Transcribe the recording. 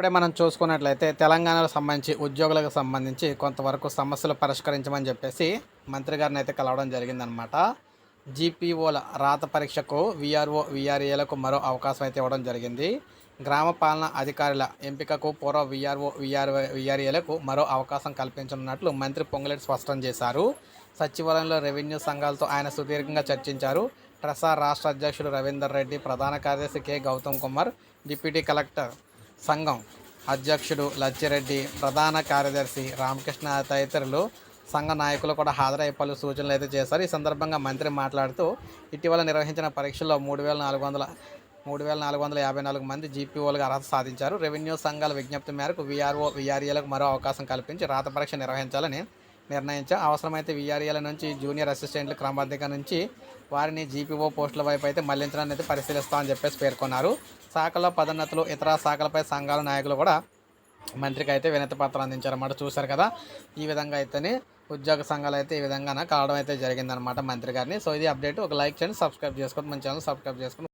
ఇప్పుడే మనం చూసుకున్నట్లయితే తెలంగాణకు సంబంధించి ఉద్యోగులకు సంబంధించి కొంతవరకు సమస్యలు పరిష్కరించమని చెప్పేసి మంత్రి గారిని అయితే కలవడం జరిగిందనమాట జీపీఓల రాత పరీక్షకు విఆర్ఓ విఆర్ఏలకు మరో అవకాశం అయితే ఇవ్వడం జరిగింది. గ్రామ పాలనా అధికారుల ఎంపికకు పూర్వ విఆర్ఓ విఆర్ విఆర్ఏలకు మరో అవకాశం కల్పించనున్నట్లు మంత్రి పొంగులేటి స్పష్టం చేశారు. సచివాలయంలో రెవెన్యూ సంఘాలతో ఆయన సుదీర్ఘంగా చర్చించారు. ట్రెసా రాష్ట్ర అధ్యక్షుడు రవీందర్ రెడ్డి ప్రధాన కార్యదర్శి K Gautam Kumar deputy collector సంఘం అధ్యక్షుడు లచ్చిరెడ్డి ప్రధాన కార్యదర్శి రామకృష్ణ తదితరులు సంఘ నాయకులు కూడా హాజరై పలు సూచనలు అయితే చేశారు. ఈ సందర్భంగా మంత్రి మాట్లాడుతూ ఇటీవల నిర్వహించిన పరీక్షల్లో మూడు వేల నాలుగు వందల మూడు వేల నాలుగు వందల యాభై నాలుగు మంది జీపీఓలుగా అర్హత సాధించారు. రెవెన్యూ సంఘాల విజ్ఞప్తి మేరకు వీఆర్ఓ వీఆర్ఏలకు మరో అవకాశం కల్పించి రాత పరీక్ష నిర్వహించాలని నిర్ణయించాం అవసరమైతే వీఆర్ఏల నుంచి జూనియర్ అసిస్టెంట్ల క్రమబద్ధంగా నుంచి వారిని జీపీఓ పోస్టుల వైపు అయితే మళ్ళించడాన్ని అయితే పరిశీలిస్తామని చెప్పేసి పేర్కొన్నారు. శాఖలో పదోన్నతులు ఇతర శాఖలపై సంఘాల నాయకులు కూడా మంత్రికి అయితే వినతి పత్రం అందించారన్నమాట. చూశారు కదా ఈ విధంగా అయితేనే ఉద్యోగ సంఘాలు అయితే ఈ విధంగా కావడం అయితే జరిగిందనమాట మంత్రి గారిని. సో ఇది అప్డేట్. ఒక లైక్ చేయండి సబ్స్క్రైబ్ చేసుకోండి మన ఛానల్ సబ్స్క్రైబ్ చేసుకోండి.